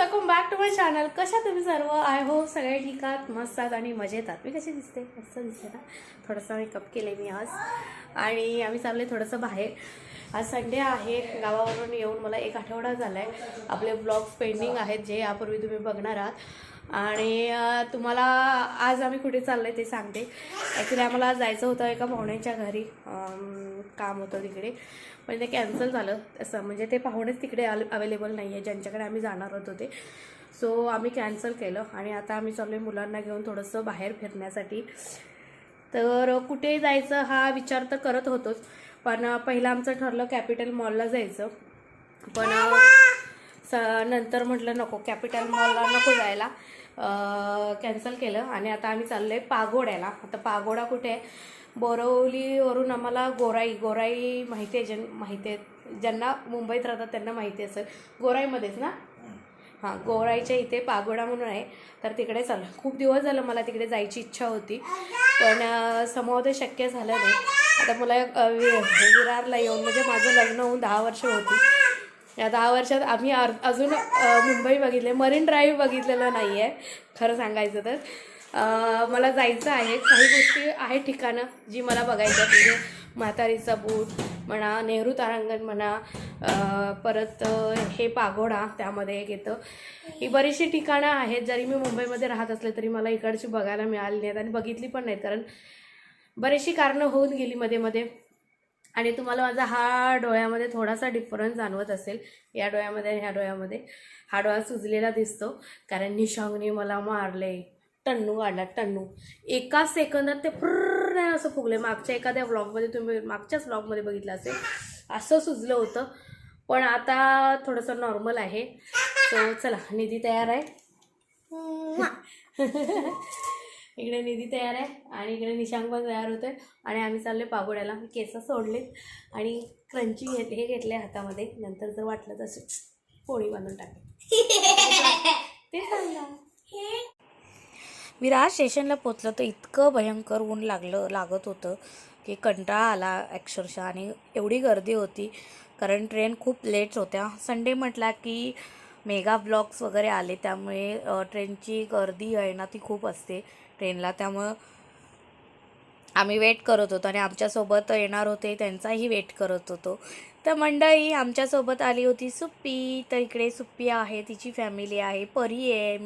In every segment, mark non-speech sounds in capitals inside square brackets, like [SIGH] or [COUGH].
Welcome back to my channel कशा तुम्ही सर्व? आय हो सगळे ठीक आहात मस्त आहात आणि मजेत आहात. मी कशी दिसते? मस्त दिसते ना? थोडंसं मेकअप केले मी आज. आणि आम्ही चालले थोडंसं बाहेर. आज संडे आहे. गावावरून येऊन मला एक आठवडा झाला आहे आपले ब्लॉग्स पेंडिंग आहेत जे यापूर्वी तुम्ही बघणार आहात. आणि तुम्हाला आज आम्ही कुठे चाललं आहे ते सांगते. ॲक्च्युली आम्हाला जायचं होतं एका पाहुण्याच्या घरी. काम होतं तिकडे. पण ते कॅन्सल झालं. असं म्हणजे ते पाहुणेच तिकडे अवेलेबल नाही आहे ज्यांच्याकडे आम्ही जाणार होतो ते. सो आम्ही कॅन्सल केलं आणि आता आम्ही चाललो आहे मुलांना घेऊन थोडंसं बाहेर फिरण्यासाठी. तर कुठे जायचं हा विचार तर करत होतोच पण पहिलं आमचं ठरलं कॅपिटल मॉलला जायचं. पण स नंतर म्हटलं नको कॅपिटल मॉलला नको जायला. कॅन्सल केलं आणि आता आम्ही चाललो आहे पागोड्याला. आता पागोडा कुठे आहे? बोरवलीवरून आम्हाला गोराई गोराई माहिती आहे ज्यां माहिती आहे. ज्यांना मुंबईत राहतात त्यांना माहिती असेल. गोराईमध्येच ना? हां गोराईच्या इथे पागोडा म्हणून आहे. तर तिकडे चाललं खूप दिवस झालं मला तिकडे जायची इच्छा होती. पण समोर ते शक्य झालं नाही. आता मला विरारला येऊन म्हणजे माझं लग्न होऊन दहा वर्ष होती. या दहा वर्षात आम्ही अर- अजून मुंबई बघितले. मरीन ड्राईव्ह बघितलेलं नाही आहे खरं सांगायचं तर. मला जायचं आहे. काही गोष्टी आहेत ठिकाणं जी मला बघायचं आहेत. म्हणजे म्हातारीचा बूट म्हणा नेहरू तारांगण म्हणा परत हे पागोडा त्यामध्ये एक येतं. ही बरीचशी ठिकाणं आहेत. जरी मी मुंबईमध्ये राहत असले तरी मला इकडची बघायला मिळाली नाहीत आणि बघितली पण नाहीत. कारण बरीचशी कारणं होऊन गेली मध्ये मध्ये. आणि तुम्हाला माझा हा डोळ्यामध्ये थोडासा डिफरन्स जाणवत असेल. या डोळ्यामध्ये आणि ह्या डोळ्यामध्ये. हा डोळा सुजलेला दिसतो. कारण निशांगने मला मारले. टन्नू काढला टन्नू. एका सेकंदात ते फुर्र नाही असं फुगले. मागच्या एखाद्या व्लॉगमध्ये तुम्ही मागच्याच व्लॉगमध्ये बघितलं असेल असं सुजलं होतं. पण आता थोडंसं नॉर्मल आहे. सो चला निधी तयार आहे. इकडे निधी तयार आहे आणि इकडे निशांक पण तयार होतोय. आणि आम्ही चालले पागोड्याला. मी केस सोडलेत आणि क्रंची घेत हे घेतले हातामध्ये. नंतर जर वाटलं तर असे पोळी बांधून टाकेल. [LAUGHS] ते सांगा विराज स्टेशनला पोचलं तर इतकं भयंकर ऊन लागलं लागत होतं की कंटाळा आला अक्षरशः आणि एवढी गर्दी होती कारण ट्रेन खूप लेट्स होत्या. संडे म्हटला की मेगा ब्लॉक्स वगैरे आले त्यामुळे ट्रेनची गर्दी आहे ना ती खूप असते ट्रेनला त्यामुळं आम्ही वेट करत होतो आणि आमच्यासोबत येणार होते त्यांचाही वेट करत होतो. तर मंडळी आमच्यासोबत आली होती सुप्पी. तर इकडे सुप्पी आहे तिची फॅमिली आहे परी आहे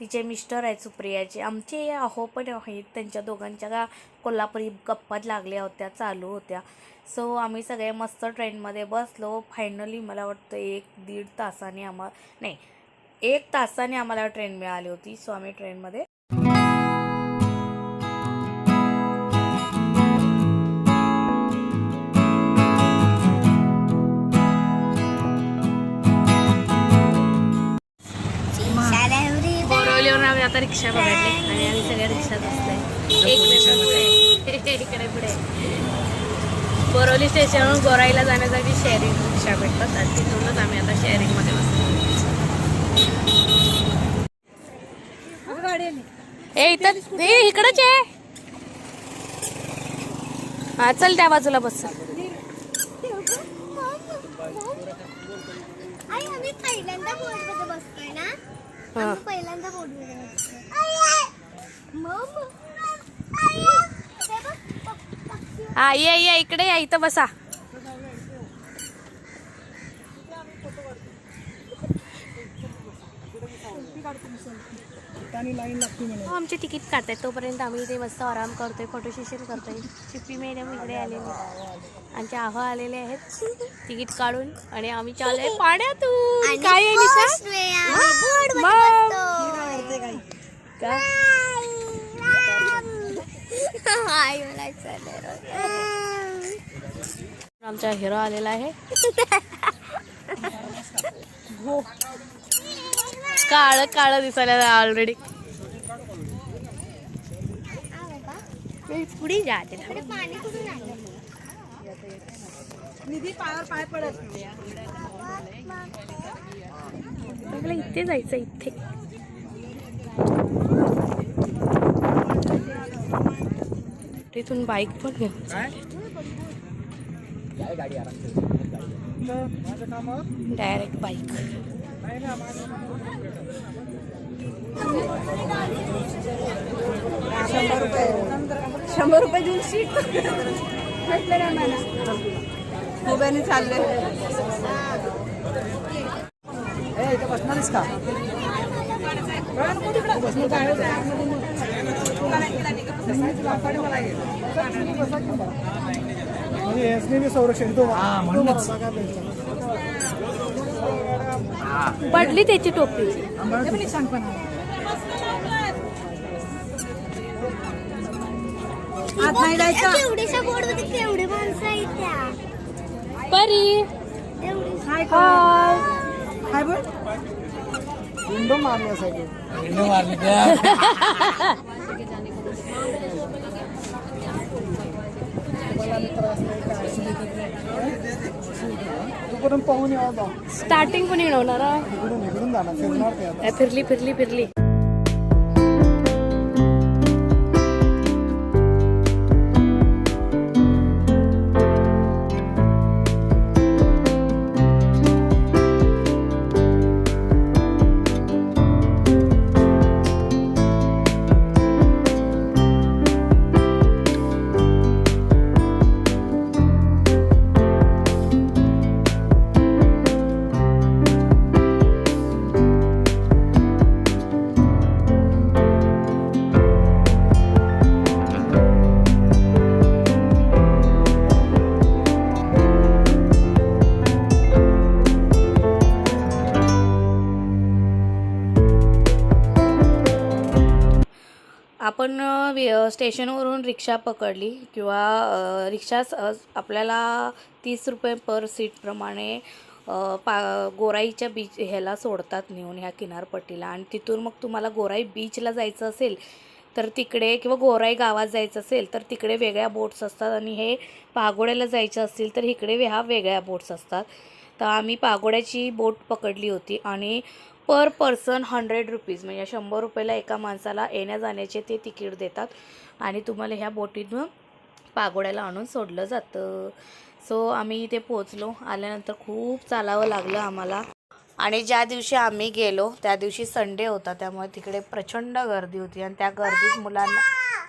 तिचे मिस्टर आहेत सुप्रियाचे. आमचे अहो पण आहेत. त्यांच्या दोघांच्या का कोल्हापुरी गप्पात लागल्या होत्या चालू होत्या. सो आम्ही सगळे मस्त ट्रेनमध्ये बसलो. फायनली मला वाटतं एक दीड तासाने आम्हाला नाही एक तासाने आम्हाला ट्रेन मिळाली होती. सो आम्ही ट्रेनमध्ये आम्ही आता रिक्षा पकडली आणि आम्ही सगळ्या रिक्षात बसलोय. एक पुढे. इकडे पुढे. बोरवली स्टेशनवरून गोराईला जाण्यासाठी शेअरिंग रिक्षा भेटतात आणि तिथूनच आम्ही आता शेअरिंगमध्ये बसलो ए इथं ए इकडंच आहे हा चल त्या बाजूला बस पहिल्यांदा बसतोय ना? हा. पहिल्यांदा. हा ये ये इकडे या इथं बसा. आमचे तिकीट काढतायत. तोपर्यंत आम्ही इथे मस्त आराम करतोय फोटो सेशन करतोय. चिप्पी मॅडम इकडे आलेले आमचे आहो आलेले आहेत. तिकीट काढून आणि आम्ही चाललोय पाण्यातून. काय आहे निशा? मग. का? आई मला चालेल. आमचा हिरो आलेला आहे. हो. काळ काळ दिसायला ऑलरेडी पुढे जाते इथे जायचं इथे. तिथून बाईक पण घेऊन डायरेक्ट बाईक शंभर रुपये शंभर रुपये देऊन शीट. भेटलं ना मला उभ्याने चालले. संरक्षण तो पडली त्याची टोपी. आत नाही जायचं. तेवढ्याशा बोर्डमध्ये केवढे माणसं आहेत त्या. परी. तेवढी हाय हाय. हाय बोल. विंडो मारण्यासाठी तोपर्यंत पाहून यावं बा स्टार्टिंग कोणी होणार इकडून इकडून जाणार. फिरणार ते आता. फिरली फिरली फिरली. आपण स्टेशनवरून रिक्षा पकडली किंवा रिक्षा आपल्याला तीस रुपये पर सीटप्रमाणे पा गोराईच्या बीच ह्याला सोडतात नेऊन ह्या किनारपट्टीला. आणि तिथून मग तुम्हाला गोराई बीचला जायचं असेल तर तिकडे किंवा गोराई गावात जायचं असेल तर तिकडे वेगळ्या बोट्स असतात. आणि हे पागोड्याला जायचं असेल तर इकडे ह्या वेगळ्या बोट्स असतात. तर आम्ही पागोड्याची बोट पकडली होती. आणि पर पर्सन हंड्रेड रुपीज म्हणजे शंभर रुपयाला एका माणसाला येण्या जाण्याचे ते तिकीट देतात आणि तुम्हाला ह्या बोटीतून पागोड्याला आणून सोडलं जातं. सो आम्ही इथे पोचलो आल्यानंतर खूप चालावं लागलं आम्हाला. आणि ज्या दिवशी आम्ही गेलो त्या दिवशी संडे होता. त्यामुळे तिकडे प्रचंड गर्दी होती. आणि त्या गर्दीत मुलांना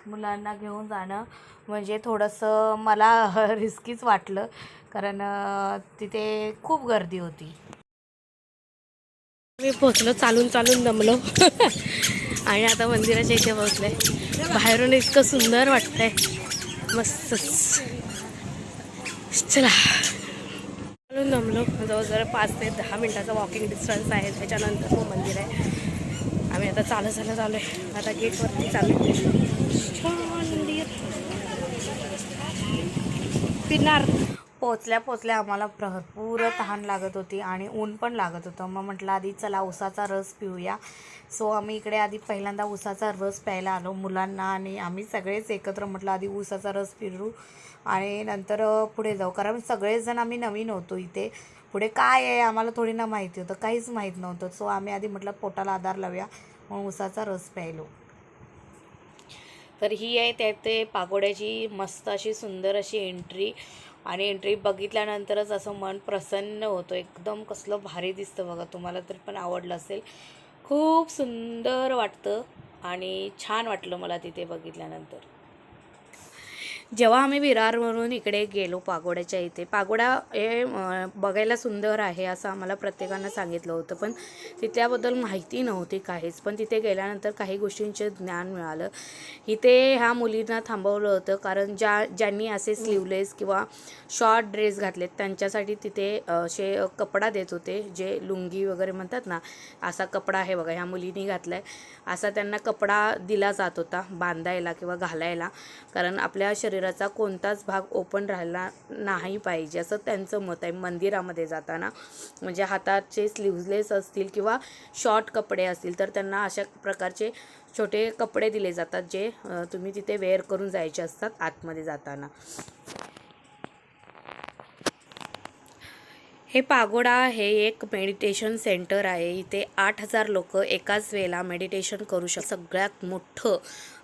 मुलांना घेऊन जाणं म्हणजे थोडंसं मला [LAUGHS] रिस्कीच वाटलं. कारण तिथे खूप गर्दी होती. मी पोचलो चालून चालून दमलो. आणि आता मंदिराच्या इथे पोचले बाहेरून इतकं सुंदर वाटतंय. मस्तच. चला. चालून दमलो. जवळजवळ पाच ते दहा मिनटाचा वॉकिंग डिस्टन्स आहे. त्याच्यानंतर तो मंदिर आहे. आम्ही आता चालत चालत आलो आहे आता गेटवरती चालू आहे. छान मंदिर. पिनार पोचल्या पोचल्या आम्हाला भरपूर तहान लागत होती आणि ऊन पण लागत होतं. मग म्हटलं आधी चला उसाचा रस पिऊया. सो आम्ही इकडे आधी पहिल्यांदा उसाचा रस प्यायला आलो मुलांना आणि आम्ही सगळेच एकत्र म्हटलं आधी उसाचा रस पिरू आणि नंतर पुढे जाऊ. कारण सगळेजण आम्ही नवीन होतो इथे. पुढे काय आहे आम्हाला थोडी ना माहिती होतं काहीच माहीत नव्हतं. सो आम्ही आधी म्हटलं पोटाला आधार लावूया. मग उसाचा रस प्यायलो. तर ही आहे त्या ते पागोड्याची मस्त अशी सुंदर अशी एंट्री आणि एंट्री बघितल्यानंतरच असं मन प्रसन्न होतं. एकदम कसलं भारी दिसतं बघा. तुम्हाला तर पण आवडलं असेल. खूप सुंदर वाटतं आणि छान वाटलं मला तिथे बघितल्यानंतर. जेव्हा आम्ही विरारवरून इकडे गेलो पागोड्याच्या इथे पागोडा हे बघायला सुंदर आहे असं आम्हाला प्रत्येकानं सांगितलं होतं. पण तिथल्याबद्दल माहिती नव्हती काहीच. पण तिथे गेल्यानंतर काही गोष्टींचे ज्ञान मिळालं. इथे ह्या मुलींना थांबवलं होतं कारण ज्या ज्यांनी असे स्लीवलेस किंवा शॉर्ट ड्रेस घातलेत त्यांच्यासाठी तिथे असे कपडा देत होते जे लुंगी वगैरे म्हणतात ना असा कपडा आहे बघा ह्या मुलींनी घातला आहे असा त्यांना कपडा दिला जात होता बांधायला किंवा घालायला. कारण आपल्या शरीर शरीराचा कोणताच भाग ओपन राहिला नाही पाहिजे असं त्यांचं मत आहे. मंदिरामध्ये जाताना म्हणजे हाताचे स्लीवलेस असतील किंवा शॉर्ट कपडे असतील तर त्यांना अशा प्रकारचे छोटे कपडे दिले जातात जे तुम्ही तिथे वेअर करून जायचे असतात आतमध्ये जाताना. हे पागोडा हे एक मेडिटेशन सेंटर आहे. इथे आठ हजार लोक एकाच वेळेला मेडिटेशन करू शक सगळ्यात मोठं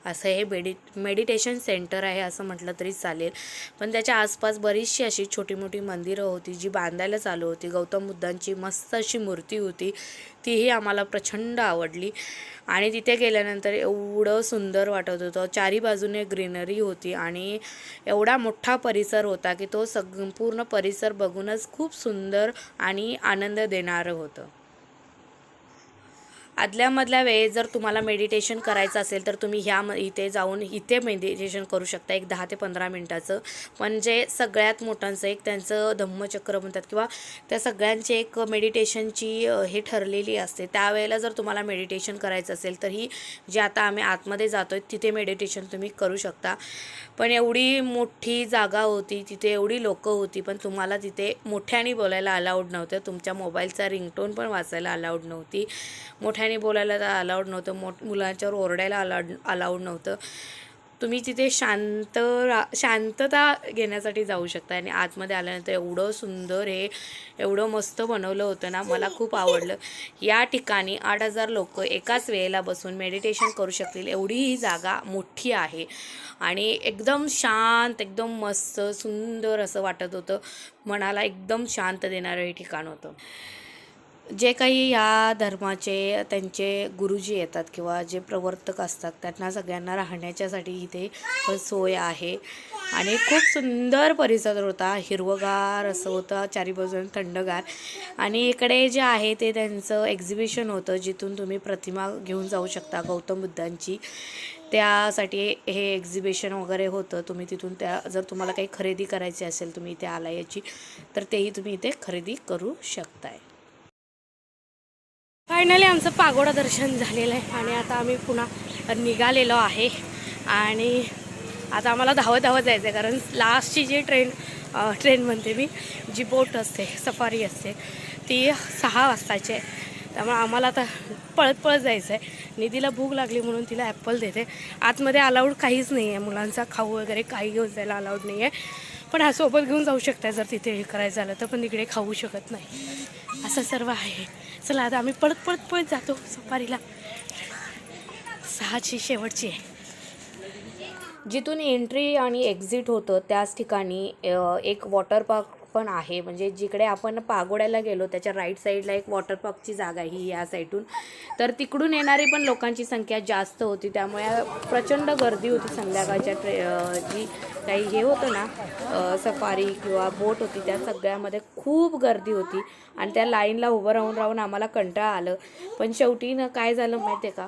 असं हे मेडि मेडिटेशन सेंटर आहे असं म्हटलं तरी चालेल. पण त्याच्या आसपास बरीचशी अशी छोटी मोठी मंदिरं होती जी बांधायला चालू होती. गौतम बुद्धांची मस्त अशी मूर्ती होती. तीही आम्हाला प्रचंड आवडली. आणि तिथे गेल्यानंतर एवढं सुंदर वाटत होतं. चारी बाजूने ग्रीनरी होती आणि एवढा मोठा परिसर होता की तो सग पूर्ण परिसर बघूनच खूप सुंदर आणि आनंद देणारं होतं. आदल्यामधल्या वेळेस जर तुम्हाला मेडिटेशन करायचं असेल तर तुम्ही ह्या म इथे जाऊन इथे मेडिटेशन करू शकता एक दहा ते पंधरा मिनटाचं. पण जे म्हणजे सगळ्यात मोठ्यांचं एक त्यांचं धम्मचक्र म्हणतात किंवा त्या सगळ्यांची एक मेडिटेशनची हे ठरलेली असते. त्यावेळेला जर तुम्हाला मेडिटेशन करायचं असेल तर ही जे आता आम्ही आतमध्ये जातो आहे तिथे मेडिटेशन तुम्ही करू शकता. पण एवढी मोठी जागा होती तिथे एवढी लोकं होती पण तुम्हाला तिथे मोठ्याने बोलायला अलाउड नव्हतं. तुमच्या मोबाईलचा रिंगटोन पण वाचायला अलाउड नव्हती. मोठ्या मोठ्याने बोलायला अलाउड नव्हतं. मोठ मुलांच्यावर ओरडायला अलाउड अलाउड नव्हतं. तुम्ही तिथे शांत रा शांतता घेण्यासाठी जाऊ शकता. आणि आतमध्ये आल्यानंतर एवढं सुंदर हे एवढं मस्त बनवलं होतं ना मला खूप आवडलं. या ठिकाणी आठ हजार लोक एकाच वेळेला बसून मेडिटेशन करू शकतील. एवढी ही जागा मोठी आहे. आणि एकदम शांत एकदम मस्त सुंदर असं वाटत होतं. मनाला एकदम शांत देणारं हे ठिकाण होतं. जे काही या धर्माचे त्यांचे गुरुजी येतात किंवा जे प्रवर्तक असतात त्यांना सगळ्यांना राहण्याच्यासाठी इथे सोय आहे. आणि खूप सुंदर परिसर होता. हिरवगार असं होतं चारी बाजून थंडगार. आणि इकडे जे आहे ते त्यांचं एक्झिबिशन होतं जिथून तुम्ही प्रतिमा घेऊन जाऊ शकता गौतम बुद्धांची. त्यासाठी हे एक्झिबिशन वगैरे होतं. तुम्ही तिथून त्या जर तुम्हाला काही खरेदी करायची असेल तुम्ही इथे आला याची तर तेही तुम्ही इथे खरेदी करू शकताय. फायनली आमचं पागोडा दर्शन झालेलं आहे आणि आता आम्ही पुन्हा निघालेलो आहे. आणि आता आम्हाला धावत धावत जायचं आहे कारण लास्टची जी ट्रेन ट्रेन म्हणते मी जी बोट असते सफारी असते ती सहा वाजताची आहे. त्यामुळे आम्हाला आता पळत पळत जायचं आहे निधीला भूक लागली म्हणून तिला ॲपल देते. आतमध्ये अलाउड काहीच नाही आहे. मुलांचा खाऊ वगैरे काही घेऊन जायला अलाउड नाही आहे. पण हा सोबत घेऊन जाऊ शकता जर तिथे हे करायचं झालं तर पण तिकडे खाऊ शकत नाही. असं सर्व आहे. चला आता आम्ही पळत पळत पळत जातो सफारीला सहाची शेवटची आहे. जिथून एंट्री आणि एक्झिट होतं त्याच ठिकाणी एक वॉटर पार्क पण आहे. म्हणजे जिकडे आपण पागोड्याला गेलो त्याच्या राईट साईडला एक वॉटर पार्कची जागा आहे ही या साईडून तर तिकडून येणारी पण लोकांची संख्या जास्त होती. त्यामुळे प्रचंड गर्दी होती संध्याकाळच्या ट्रे जी काही हे होतं ना सफारी किंवा बोट होती त्या सगळ्यामध्ये खूप गर्दी होती. आणि त्या लाईनला उभं राहून राहून आम्हाला कंटाळा आलं. पण शेवटी ना काय झालं माहिती आहे का?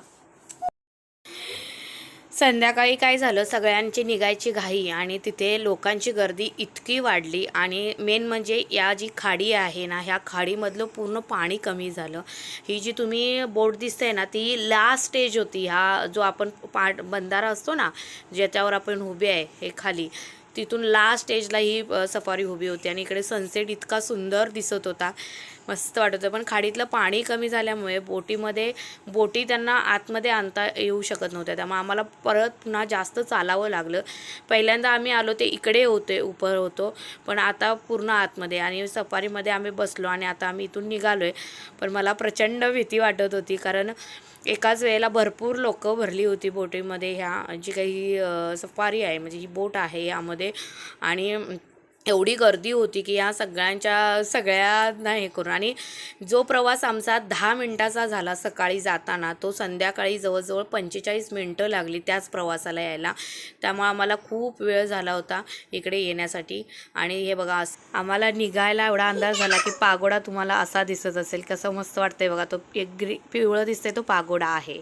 संध्याकाळी काय झालं? सगळ्यांची निघायची घाई आणि तिथे लोकांची गर्दी इतकी वाढली आणि मेन म्हणजे या जी खाडी आहे ना ह्या खाडीमधलं पूर्ण पाणी कमी झालं. ही जी तुम्ही बोट दिसते ना ती लास्ट स्टेज होती. हा जो आपण पा बंधारा असतो ना ज्याच्यावर आपण उभे आहे हे खाली तिथून लास्ट स्टेजला ही सफारी उभी होती आणि इकडे सनसेट इतका सुंदर दिसत होता. मस्त वाटत होतं. पण खाडीतलं पाणी कमी झाल्यामुळे बोटीमध्ये बोटी त्यांना आतमध्ये आणता येऊ शकत नव्हत्या. त्यामुळे आम्हाला परत पुन्हा जास्त चालावं लागलं. पहिल्यांदा आम्ही आलो ते इकडे होते उपर होतो. पण आता पूर्ण आतमध्ये आणि सफारीमध्ये आम्ही बसलो आणि आता आम्ही इथून निघालो आहे पण मला प्रचंड भीती वाटत होती कारण एकाच वेळेला भरपूर लोक भरली होती बोटीमध्ये ह्या जी काही सफारी आहे म्हणजे ही बोट आहे यामध्ये. आणि एवढी गर्दी होती की या सगळ्यांच्या सगळ्यांना हे करून. आणि जो प्रवास आमचा दहा मिनटाचा झाला सकाळी जाताना तो संध्याकाळी जवळजवळ पंचेचाळीस मिनटं लागली त्याच प्रवासाला यायला. त्यामुळे आम्हाला खूप वेळ झाला होता इकडे येण्यासाठी. आणि हे बघा आम्हाला निघायला एवढा अंदाज झाला की पागोडा तुम्हाला असा दिसत असेल. कसं मस्त वाटतंय बघा तो एक ग्री पिवळं दिसतंय तो पागोडा आहे.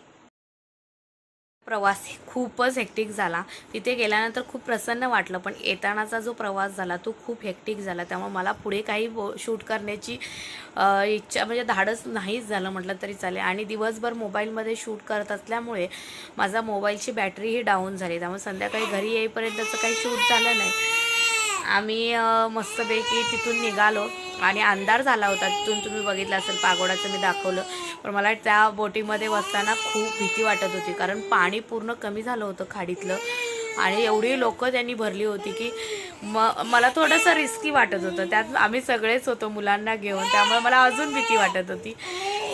प्रवास खूपच हेक्टिक झाला. तिथे गेल्यानंतर खूप प्रसन्न वाटलं पण येतानाचा जो प्रवास झाला तो खूप हेक्टिक झाला. त्यामुळे मला पुढे काही शूट करण्याची इच्छा म्हणजे धाडस नाहीच झालं म्हटलं तरी चालेल. आणि दिवसभर मोबाईलमध्ये शूट करत असल्यामुळे माझा मोबाईलची बॅटरीही डाऊन झाली. त्यामुळे संध्याकाळी घरी येईपर्यंतचं काही शूट झालं नाही. आम्ही मस्तपैकी तिथून निघालो. आणि अंधार झाला होता. तिथून तुम्ही बघितलं असेल पागोडाचं मी दाखवलं. पण मला त्या बोटीमध्ये बसताना खूप भीती वाटत होती. कारण पाणी पूर्ण कमी झालं होतं खाडीतलं. आणि एवढी लोक त्यांनी भरली होती की म मला थोडंसं रिस्की वाटत होतं. त्यात आम्ही सगळेच होतो मुलांना घेऊन. त्यामुळे मला अजून भीती वाटत होती.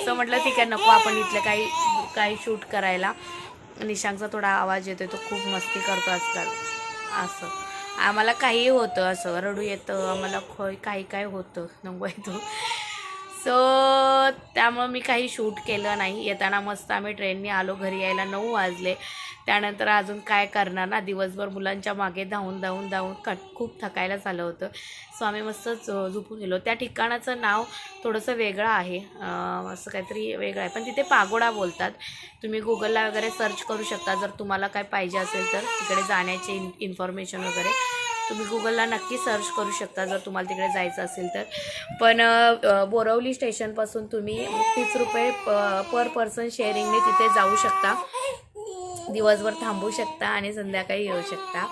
सो म्हटलं ठीक आहे नको आपण इथलं काही काही शूट करायला. निशांकचा थोडा आवाज येतो तो खूप मस्ती करतो आजकाल. असं. आम्हाला काही होतं असं रडू येतं आम्हाला खोय काही काय होतं नको येतो सो त्यामुळं मी काही शूट केलं नाही. येताना मस्त आम्ही ट्रेनने आलो घरी यायला नऊ वाजले. त्यानंतर अजून काय करणार ना दिवसभर मुलांच्या मागे धावून धावून धावून क खूप थकायला झालं होतं. सो आम्ही मस्त झो- झोपून गेलो. त्या ठिकाणाचं नाव थोडंसं वेगळं आहे. असं काहीतरी वेगळं आहे. पण तिथे पागोडा बोलतात. तुम्ही गुगलला वगैरे सर्च करू शकता. जर तुम्हाला काय पाहिजे असेल तर तिकडे जाण्याची इन इन्फॉर्मेशन वगैरे तुम्ही गुगलला नक्की सर्च करू शकता जर तुम्हाला तिकडे जायचं असेल तर. पण बोरवली स्टेशनपासून तुम्ही तीस रुपये प पर पर्सन शेअरिंगने तिथे जाऊ शकता. दिवसभर थांबू शकता आणि संध्याकाळी येऊ शकता.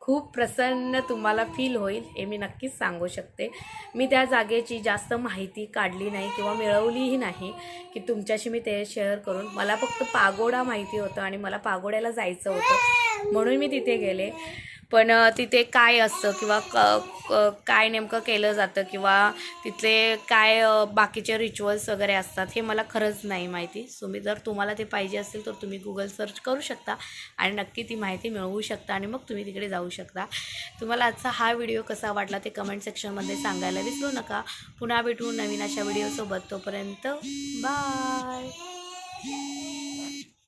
खूप प्रसन्न तुम्हाला फील होईल हे मी नक्कीच सांगू शकते. मी त्या जागेची जास्त माहिती काढली नाही किंवा मिळवलीही नाही की तुमच्याशी मी ते शेअर करून. मला फक्त पागोडा माहिती होतं आणि मला पागोड्याला जायचं होतं. म्हणून मी तिथे गेले. पण तिथे काय असतं किंवा क क- काय नेमकं केलं जातं किंवा तिथले काय बाकीचे रिच्युअल्स वगैरे असतात हे मला खरंच नाही माहिती. सो मी जर तुम्हाला ते पाहिजे असेल तर तुम्ही गुगल सर्च करू शकता आणि नक्की ती माहिती मिळवू शकता आणि मग तुम्ही तिकडे जाऊ शकता. तुम्हाला आजचा हा व्हिडिओ कसा वाटला ते कमेंट सेक्शनमध्ये सांगायला विसरू नका. पुन्हा भेटू नवीन अशा व्हिडिओसोबत तोपर्यंत बाय